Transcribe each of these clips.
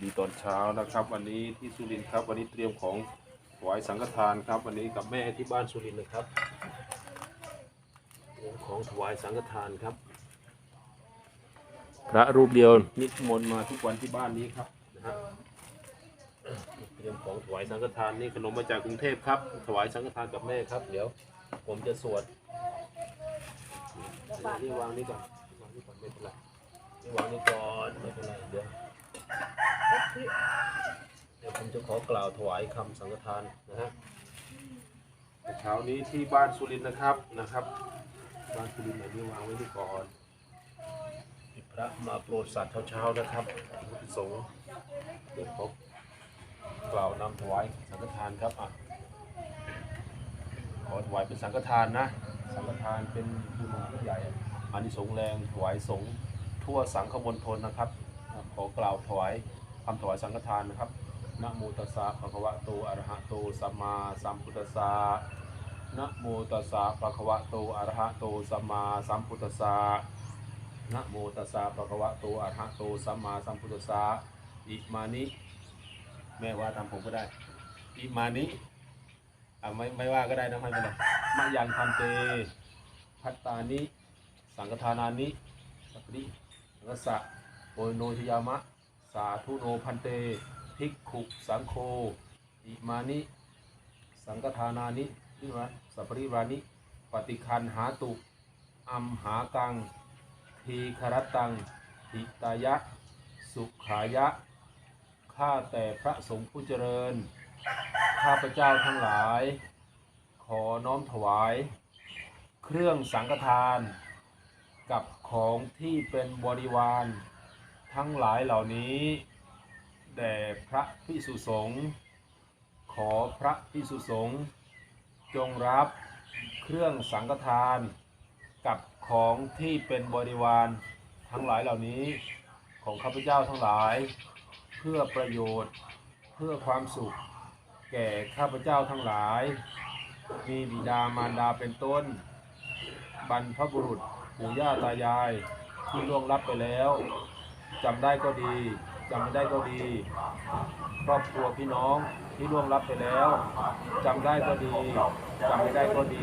ดีตอนเช้านะครับ วันนี้ที่สุรินทร์ครับ วันนี้เตรียมของถวายสังฆทานครับ วันนี้กับแม่ที่บ้านสุรินทร์นะครับเตรียมของถวายสังฆทานครับ พระรูปเดียวนิมนต์มาทุกวันที่บ้านนี้ครับนะฮะเตรียมของถวายสังฆทานนี่ขนมมาจากกรุงเทพครับ ถวายสังฆทานกับแม่ครับ เดี๋ยวผมจะสวดนี่วางนี่ก่อนวางนี่ก่อนไม่เป็นไรนี่วางนี่ก่อนไม่เป็นไรเดี๋ยว เดี๋ยวผมจะขอกล่าวถวายคำสังฆทานนะฮะเช้านี้ที่บ้านสุรินทร์นะครับนะครับ บ้านสุรินทร์ไหนนี่วางไว้ที่ก่อนมีพระมาโปรดสัตว์เช้าๆนะครับสงฆ์เดี๋ยวผมกล่าวนำถวายสังฆทานครับอะขอถวายเป็นสังฆทานนะ สังฆทานเป็นบุญที่ใหญ่อานิสงส์แรงถวายสงฆ์ทั่วสังฆมณฑลนะครับ ขอกล่าวถวายคำถวายสังฆทานนะครับนะโมตัสสะภะคะวะโตอะระหะโตสัมมาสัมพุทธัสสะนะโมตัสสะภะคะวะโตอะระหะโตสัมมาสัมพุทธัสสะนะโมตัสสะภะคะวะโตอะระหะโตสัมมาสัมพุทธัสสะอิมานิแม่ว่าทำผมก็ได้อิมานิอะไม่ไม่ว่าก็ได้นะไม่เป็นไรมะยังพันเตพัตตานิสังฆทานานิสัพพิสังฆสะ ยโนชยามะ สาธุโนพันเต ภิกขุสังโฆอิมานิ สังฆทานานินิวะสัพปริวานิ ปฏิคันหาตุอัมหากัง ทีครตังหิตายะ สุขายะ ข้าแต่พระสงฆ์ผู้เจริญ ข้าพเจ้าทั้งหลาย ขอน้อมถวาย เครื่องสังฆทาน กับของที่เป็นบริวาร ทั้งหลายเหล่านี้แด่พระพิสุสงฆ์ขอพระพิสุสงฆ์จงรับเครื่องสังฆทานกับของที่เป็นบริวารทั้งหลายเหล่านี้ของข้าพเจ้าทั้งหลาย เพื่อประโยชน์เพื่อความสุข แก่ข้าพเจ้าทั้งหลาย มีบิดามารดาเป็นต้น บรรพบุรุษปู่ย่าตายายที่ล่วงลับไปแล้ว จำได้ก็ดีจำไม่ได้ก็ดี ครอบครัวพี่น้องที่ล่วงลับไปแล้วจำได้ก็ดีจำไม่ได้ก็ดี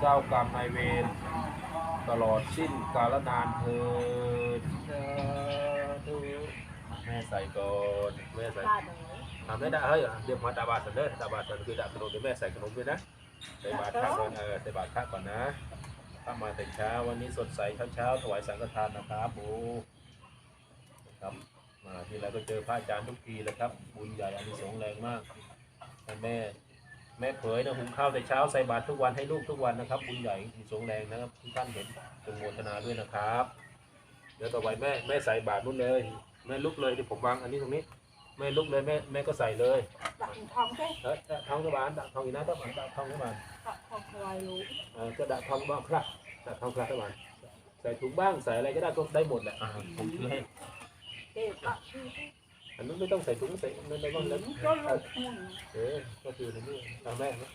เจ้ากรรมนายเวรตลอดสิ้นกาลนานเทินสาธุแม่ใส่ก่อนแม่ใส่ทำไม่ได้เฮ้ยเดี๋ยวมาตาบาดสันเด้อตาบาดสันคือดาบขนมเดี๋ยวแม่ใส่ขนมด้วยนะใส่บาตรข้าก่อนเออใส่บาตรข้าก่อนนะข้ามาแต่เช้าวันนี้สดใสเช้าเช้าถวายสังฆทานนะครับโอ้ ครับมาทีไรก็เจอพระอาจารย์ทุกทีเลยครับ บุญใหญ่อานิสงส์แรงมากให้แม่แม่เผยนะหุงข้าวแต่เช้าใส่บาตรทุกวันให้ลูกทุกวันนะครับ บุญใหญ่อานิสงส์แรงนะครับที่ท่านเห็นจงโมทนาด้วยนะครับเดี๋ยวต่อไปแม่แม่ใส่บาตรนู่นเลย แม่ลุกเลยที่ผมวางอันนี้ตรงนี้แม่ลุกเลยแม่แม่ก็ใส่เลย đặt thong thế เออทองกระบาลดักทองอีกนะต้องดักทองกระบาล đặt thong hoài luôn เออก็ดักทองบ้างครับดักทองครับกระบาลใส่ถุงบ้างใส่อะไรก็ได้ก็ได้หมดแหละอ่าผมซื้อให้ để bạn อันนั้นไม่ต้องใส่ถุงใส่นั่นไม่ต้องแล้วเออก็คือในนี้ทางแม่นะ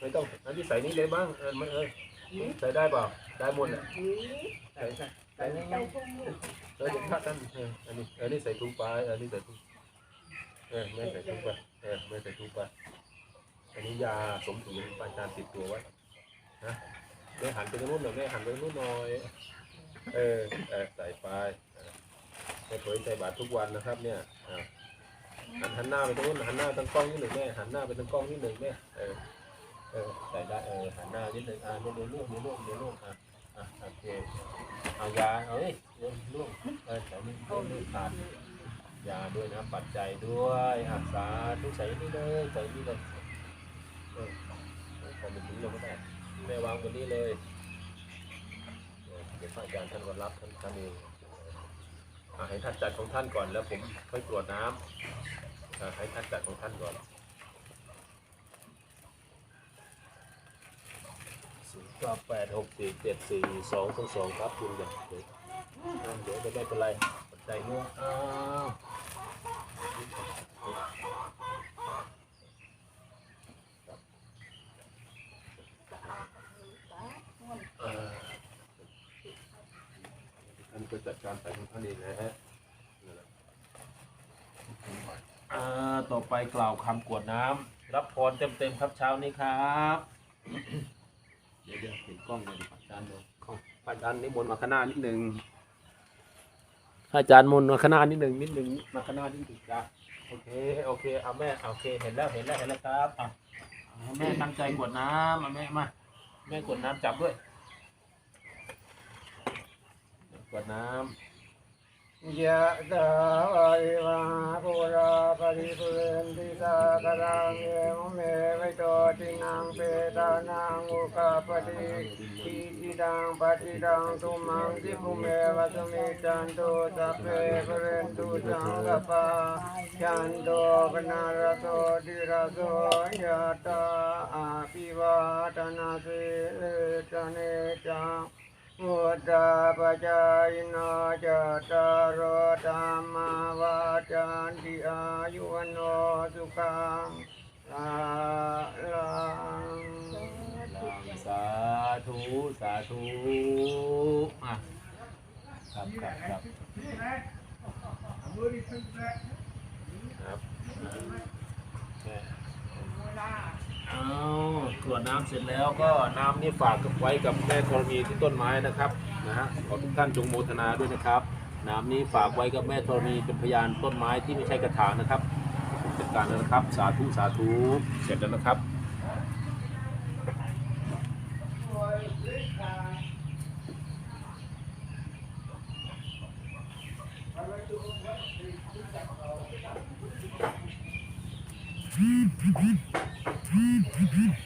ไม่ต้องอันนี้ใส่นี่เลยบ้างเออไม่เออใส่ได้เปล่าได้หมดแหละ chỉ ใส่ใส่ใส่ đâu không được เออเดี๋ยวถ้าท่านเอออันนี้ออนี่ใส่ถุงไปเออนี่ใส่ถุงเออแม่ใส่ถุงไปเออแม่ใส่ถุงไปอันนี้ยาสมถุงปานจานติดตัวไว้นะแม่หันไปทางนู้นหน่อยแม่หันไปทางนู้นหน่อยเออเออใส่ไป เออแม่เผยใส่บาตรทุกวันนะครับเนี่ยอ่าหันหันหน้าไปทางนู้นหันหน้าทางกล้องนิดหนึ่งแม่หันหน้าไปทางกล้องนิดหนึ่งแม่เออเออใส่ได้เออหันหน้านิดหนึ่งอ่าเดี๋ยวเดี๋ยวลูกเดี๋ยวลูกเดี๋ยวลูกอะอะโอเคเอายาเอ้ยเดี๋ยวลูกเออใส่นี่เดี๋ยวลูกขาดยาด้วยนะปัจจัยด้วยอาสาทุกใส่นี่เลยใส่นี่เลยเออพอมันถึงเราก็ได้แม่วางบนนี้เลยเดี๋ยวพระอาจารย์ท่านก็รับท่านท่านเอง ให้ท่านจัดของท่านก่อนแล้วผมค่อยตรวจน้ำอ่าให้ท่านจัดของท่านก่อนศูนย์เก้าแปดหกสี่เจ็ดสี่สองสองสองครับคุณอย่างเดี๋ยวเดี๋ยวจะไม่เป็นไรใจง่วงอ้าวเอ่อท่านก็จัดการใส่ของท่านเองนะฮะนั่นแหละาต่อไปกล่าวคำกรวดน้ำรับพรเต็มๆครับเช้านี้ครับ เดี๋ยวเดี๋ยวเห็นกล้องเลยอาจารย์ดูกล้องอาจารย์นิมนต์มาข้างหน้านิดหนึ่งอาจารย์มนต์มาข้างหน้านิดหนึ่งนิดหนึ่งมาข้างหน้านิดหนึ่งจ้ะโอเคโอเคเอาแม่โอเคเห็นแล้วเห็นแล้วเห็นแล้วครับอะเอาแม่ตั้งใจกรวดน้ำมาแม่มาแม่กรวดน้ำจับด้วย กวดน้ำยะตาวาริวาปุราปริปุเรนติสาคารังเอวเมวิโตตินังเปตานังอุกาปฏิทีจิดังปฏิดังตุมังคิปุเมวะสมิจันตุสัพเพปเรนตุสังกปาจันโตปนารโตดิรโสยะตาอาภิวาตนาสิเลตเนจัง มุตตาปจายโนจตารโอธรรมาวาจันติอายุนโนสุขังลาลังสาธุสาธุอะครับครับครับครับเอา ตรวจน้ำเสร็จแล้วก็น้ำนี่ฝากไว้กับแม่ธรณีที่ต้นไม้นะครับนะฮะขอทุกท่านจงโมทนาด้วยนะครับ น้ำนี้ฝากไว้กับแม่ธรณีเป็นพยานต้นไม้ที่ไม่ใช่กระถางนะครับจัดการแล้วนะครับ สาธุสาธุเสร็จแล้วนะครับ Thank